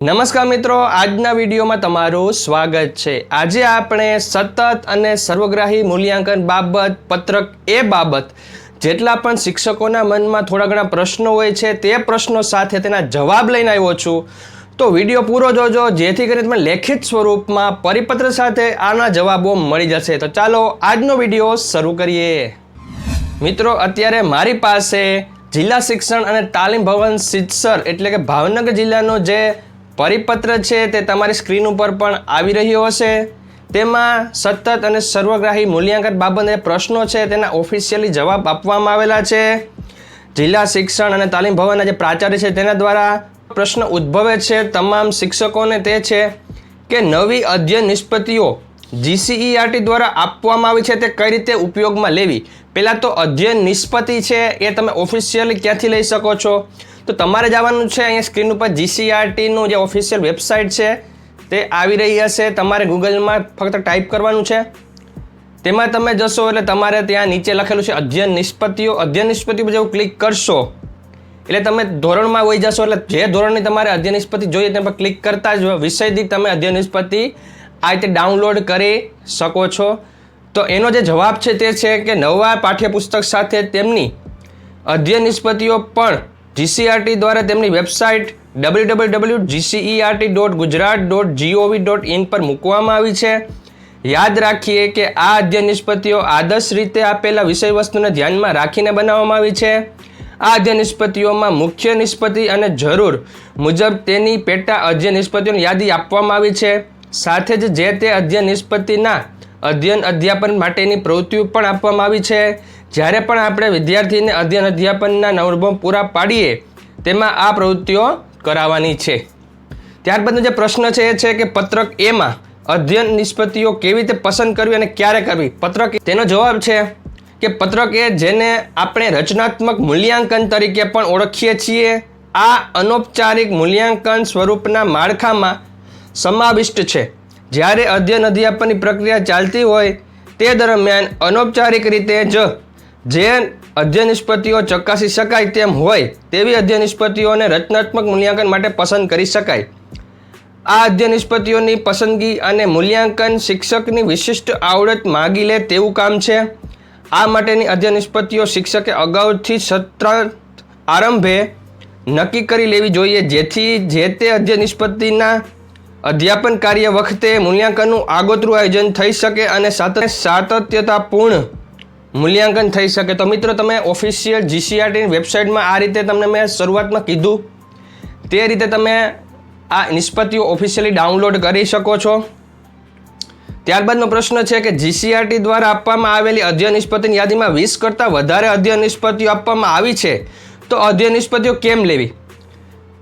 નમસ્કાર મિત્રો, આજના વિડીયોમાં તમારું સ્વાગત છે. આજે આપણે સતત અને સર્વગ્રાહી મૂલ્યાંકન બાબત, પત્રક એ બાબત જેટલા પણ શિક્ષકોના મનમાં થોડા ઘણા પ્રશ્નો હોય છે, તે પ્રશ્નો સાથે તેના જવાબ લઈને આવ્યો છું. તો વીડિયો પૂરો જોજો, જેથી કરીને તમને લેખિત સ્વરૂપમાં પરિપત્ર સાથે આના જવાબો મળી જશે. તો ચાલો, આજનો વીડિયો શરૂ કરીએ. મિત્રો, અત્યારે મારી પાસે જિલ્લા શિક્ષણ અને તાલીમ ભવન સિત્સર, એટલે કે ભાવનગર જિલ્લાનો જે પરિપત્ર છે તે તમારી સ્ક્રીન ઉપર પણ આવી રહ્યો હશે. તેમાં સતત અને સર્વગ્રાહી મૂલ્યાંકન બાબતે પ્રશ્નો છે તેના ઓફિશિયલી જવાબ આપવામાં આવેલા છે. જિલ્લા શિક્ષણ અને તાલીમ ભવનના જે પ્રાચાર્ય છે તેના દ્વારા પ્રશ્ન ઉદ્ભવે છે. તમામ શિક્ષકોને તે છે કે નવી અધ્યયન નિષ્પત્તિઓ જીસીઈઆરટી દ્વારા આપવામાં આવી છે તે કઈ રીતે ઉપયોગમાં લેવી? પહેલાં તો અધ્યયન નિષ્પત્તિ છે, એ તમે ઓફિશિયલી ક્યાંથી લઈ શકો છો? તો તમારે જવાનું છે અહીંયા સ્ક્રીન ઉપર જીસીઆરટીનું જે ઓફિશિયલ વેબસાઇટ છે, તે આવી રહી હશે. તમારે ગૂગલમાં ફક્ત ટાઈપ કરવાનું છે. તેમાં તમે જશો એટલે તમારે ત્યાં નીચે લખેલું છે અધ્યયન નિષ્પત્તિઓ અધ્યયન નિષ્પત્તિ પર જેવું ક્લિક કરશો, એટલે તમે ધોરણમાં વહી જશો. એટલે જે ધોરણની તમારે અધ્યયન નિષ્પત્તિ જોઈએ તેના પર ક્લિક કરતા જ વિષય દીઠ તમે અધ્યયન નિષ્પત્તિ આ રીતે ડાઉનલોડ કરી શકો છો. તો એનો જે જવાબ છે તે છે કે નવા પાઠ્યપુસ્તક સાથે તેમની અધ્યયન નિષ્પતિઓ પણ જીસીઆરટી દ્વારા તેમની website W W W GCERT dot Gujarat dot GOV dot in પર મૂકવામાં આવી છે. યાદ રાખીએ કે આ અધ્યયન નિષ્પતિઓ આદર્શ રીતે આપેલા વિષય વસ્તુને ધ્યાનમાં રાખીને બનાવવામાં આવી છે. આ અધ્યયન નિષ્પતિઓમાં મુખ્ય નિષ્પત્તિ અને જરૂર મુજબ તેની પેટા અધ્યયન નિષ્પતિઓની યાદી આપવામાં આવી છે. સાથે જ જે તે અધ્યયન નિષ્પત્તિના અધ્યયન અધ્યાપન માટેની પ્રવૃત્તિઓ પણ આપવામાં આવી છે. જ્યારે પણ આપણે વિદ્યાર્થીને અધ્યયન અધ્યાપનના નવરભમ પૂરા પાડીએ, તેમાં આ પ્રવૃત્તિઓ કરાવવાની છે. ત્યારબાદનો જે પ્રશ્ન છે એ છે કે પત્રક એમાં અધ્યયન નિષ્પત્તિઓ કેવી રીતે પસંદ કરવી અને ક્યારે કરવી? પત્રક તેનો જવાબ છે કે પત્રક એ જેને આપણે રચનાત્મક મૂલ્યાંકન તરીકે પણ ઓળખીએ છીએ, આ અનૌપચારિક મૂલ્યાંકન સ્વરૂપના માળખામાં સમાવિષ્ટ છે. જ્યારે અધ્યયન અધ્યાપનની પ્રક્રિયા ચાલતી હોય, તે દરમિયાન અનૌપચારિક રીતે જ જે અધ્યયન નિષ્પત્તિઓ ચકાસી શકાય તેમ હોય, તેવી અધ્યયન નિષ્પત્તિઓને રચનાત્મક મૂલ્યાંકન માટે પસંદ કરી શકાય. આ અધ્યયન નિષ્પત્તિઓની પસંદગી અને મૂલ્યાંકન શિક્ષકની વિશિષ્ટ આવડત માગી લે તેવું કામ છે. આ માટેની અધ્યયન નિષ્પત્તિઓ શિક્ષકે અગાઉથી સત્ર આરંભે નક્કી કરી લેવી જોઈએ, જેથી જે તે અધ્યયન નિષ્પત્તિના અધ્યાપન કાર્ય વખતે મૂલ્યાંકનનું આગોતરું આયોજન થઈ શકે અને સાતત્ય સાતત્યતાપૂર્ણ મૂલ્યાંકન થઈ શકે. તો મિત્રો, તમે ઓફિશિયલ જીસીઆરટીની વેબસાઇટમાં આ રીતે તમને મેં શરૂઆતમાં કીધું. તે રીતે તમે આ નિષ્પત્તિઓ ઓફિશિયલી ડાઉનલોડ કરી શકો છો. ત્યારબાદનો પ્રશ્ન છે કે જીસીઆરટી દ્વારા આપવામાં આવેલી અધ્યયન નિષ્પત્તિની યાદીમાં વીસ કરતાં વધારે અધ્યયન નિષ્પત્તિઓ આપવામાં આવી છે. તો અધ્યયન નિષ્પત્તિઓ કેમ લેવી?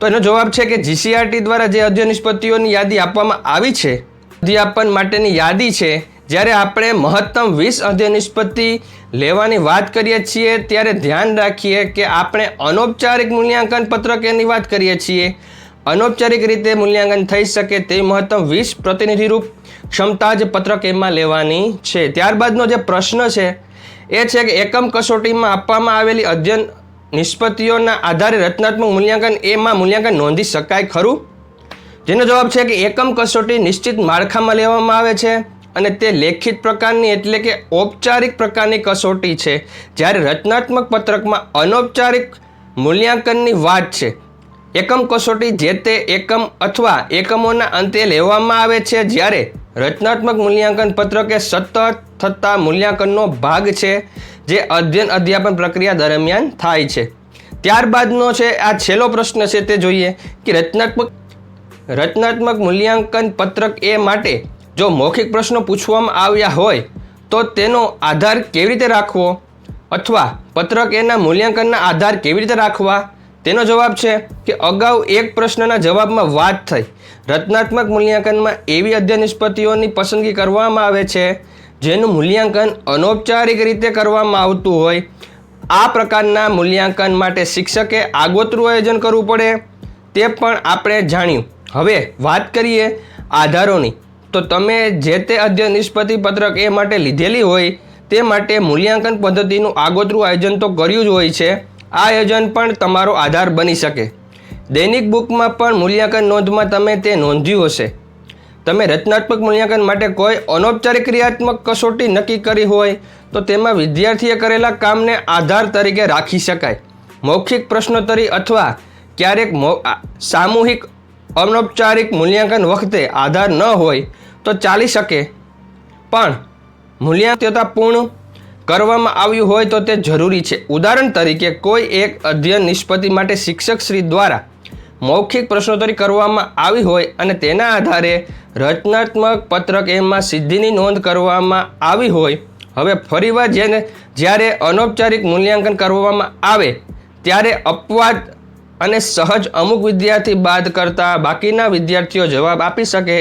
તો એનો જવાબ છે કે જીસીઆરટી દ્વારા જે અધ્ય નિષ્પત્તિઓની યાદી આપવામાં આવી છે, અધ્યાપન માટેની યાદી છે, જ્યારે આપણે મહત્તમ વીસ અધ્ય નિષ્પત્તિ લેવાની વાત કરીએ છીએ, ત્યારે ધ્યાન રાખીએ કે આપણે અનૌપચારિક મૂલ્યાંકન પત્રકેની વાત કરીએ છીએ. અનૌપચારિક રીતે મૂલ્યાંકન થઈ શકે તે મહત્તમ વીસ પ્રતિનિધિરૂપ ક્ષમતા જ પત્રક એમાં લેવાની છે. ત્યારબાદનો જે પ્રશ્ન છે, એ છે કે એકમ કસોટીમાં આપવામાં આવેલી અધ્યયન નિષ્પત્તિઓના આધારે રચનાત્મક મૂલ્યાંકન એમાં મૂલ્યાંકન નોંધી શકાય ખરું? જેનો જવાબ છે કે એકમ કસોટી નિશ્ચિત માળખામાં લેવામાં આવે છે અને તે લેખિત પ્રકારની એટલે કે ઔપચારિક પ્રકારની કસોટી છે. જ્યારે રચનાત્મક પત્રકમાં અનૌપચારિક મૂલ્યાંકનની વાત છે એકમ કસોટી જે તે એકમ અથવા એકમોના અંતે લેવામાં આવે છે જ્યારે રચનાત્મક મૂલ્યાંકન પત્રક એ સતત થતા મૂલ્યાંકનનો ભાગ છે જે અધ્યયન અધ્યાપન પ્રક્રિયા દરમિયાન થાય છે. ત્યારબાદનો છે, આ છેલ્લો પ્રશ્ન છે તે જોઈએ કે રચનાત્મક રચનાત્મક મૂલ્યાંકન પત્રક એ માટે જો મૌખિક પ્રશ્નો પૂછવામાં આવ્યા હોય તો તેનો આધાર કેવી રીતે રાખવો? અથવા પત્રક એના મૂલ્યાંકનના આધાર કેવી રીતે રાખવા? તેનો જવાબ છે કે અગાઉ એક પ્રશ્નના જવાબમાં વાત થઈ. રચનાત્મક મૂલ્યાંકનમાં એવી અધ્યયન નિષ્પત્તિઓની પસંદગી કરવામાં આવે છે, જેનું મૂલ્યાંકન અનૌપચારિક રીતે કરવામાં આવતું હોય. આ પ્રકારના મૂલ્યાંકન માટે શિક્ષકે આગોતરું આયોજન કરવું પડે, તે પણ આપણે જાણ્યું. હવે વાત કરીએ આધારોની. તો તમે જે તે અધ્યયન નિષ્પત્તિ પત્રક એ માટે લીધેલી હોય, તે માટે મૂલ્યાંકન પદ્ધતિનું આગોતરું આયોજન તો કર્યું જ હોય છે. આ આયોજન પણ તમારો આધાર બની શકે. દૈનિક બુકમાં પણ મૂલ્યાંકન નોંધમાં તમે તે નોંધ્યું હશે. તમે રચનાત્મક મૂલ્યાંકન માટે કોઈ અનૌપચારિક ક્રિયાત્મક કસોટી નક્કી કરી હોય, તો તેમાં વિદ્યાર્થીએ કરેલા કામને આધાર તરીકે રાખી શકાય. મૌખિક પ્રશ્નોત્તરી અથવા ક્યારેક સામૂહિક અનૌપચારિક મૂલ્યાંકન વખતે આધાર ન હોય, તો ચાલી શકે. પણ મૂલ્યાંકનતાપૂર્ણ કરવામાં આવ્યું હોય તો તે જરૂરી છે. ઉદાહરણ તરીકે, કોઈ એક અધ્યયન નિષ્પત્તિ માટે શિક્ષક શ્રી દ્વારા મૌખિક પ્રશ્નોત્તરી કરવામાં આવી હોય અને તેના આધારે રચનાત્મક પત્રક એમાં સિદ્ધિની નોંધ કરવામાં આવી હોય, હવે ફરીવાર જેને, જ્યારે અનૌપચારિક મૂલ્યાંકન કરવામાં આવે, ત્યારે અપવાદ અને સહજ અમુક વિદ્યાર્થી બાદ કરતા બાકીના વિદ્યાર્થીઓ જવાબ આપી શકે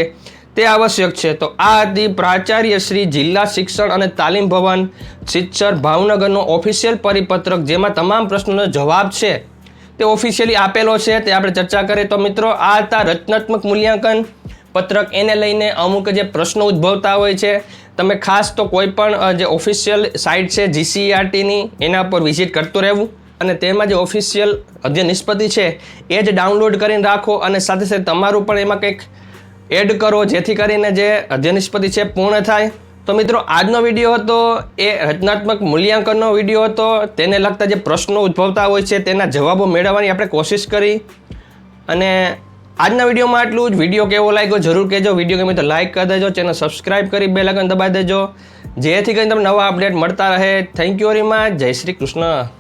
તે આવશ્યક છે. તો આ હતી પ્રાચાર્ય શ્રી જિલ્લા શિક્ષણ અને તાલીમ ભવન શિક્ષર ભાવનગરનો ઓફિશિયલ પરિપત્રક, જેમાં તમામ પ્રશ્નોનો જવાબ છે. તે ઓફિશિયલી આપેલો છે. તે આપણે ચર્ચા કરીએ. તો મિત્રો, આ હતા રચનાત્મક મૂલ્યાંકન પત્રક. એને લઈને અમુક જે પ્રશ્નો ઉદ્ભવતા હોય છે. તમે ખાસ તો કોઈ પણ જે ઓફિશિયલ સાઇટ છે જીસીઆરટીની એના પર વિઝિટ કરતું રહેવું. અને તેમાં જે ઓફિશિયલ જે નિષ્પત્તિ છે, એ જ ડાઉનલોડ કરીને રાખો. અને સાથે સાથે તમારું પણ એમાં કંઈક એડ કરો જેથી કરીને જે અધ્યયન નિષ્પત્તિ છે પૂર્ણ થાય. તો મિત્રો, આજનો વીડિયો હતો એ રચનાત્મક મૂલ્યાંકનનો વીડિયો હતો. તેને લગતા જે પ્રશ્નો ઉદ્ભવતા હોય છે તેના જવાબો મેળવવાની આપણે કોશિશ કરી. અને આજના વિડીયોમાં આટલું જ. વીડિયો કેવો લાગ્યો જરૂર કહેજો. વીડિયો ગમે તો લાઇક કરી દેજો. ચેનલ સબસ્ક્રાઇબ કરી બે લાગન દબાવી દેજો. જેથી કરીને તમને નવા અપડેટ મળતા રહે. Thank you very much. જય શ્રી કૃષ્ણ.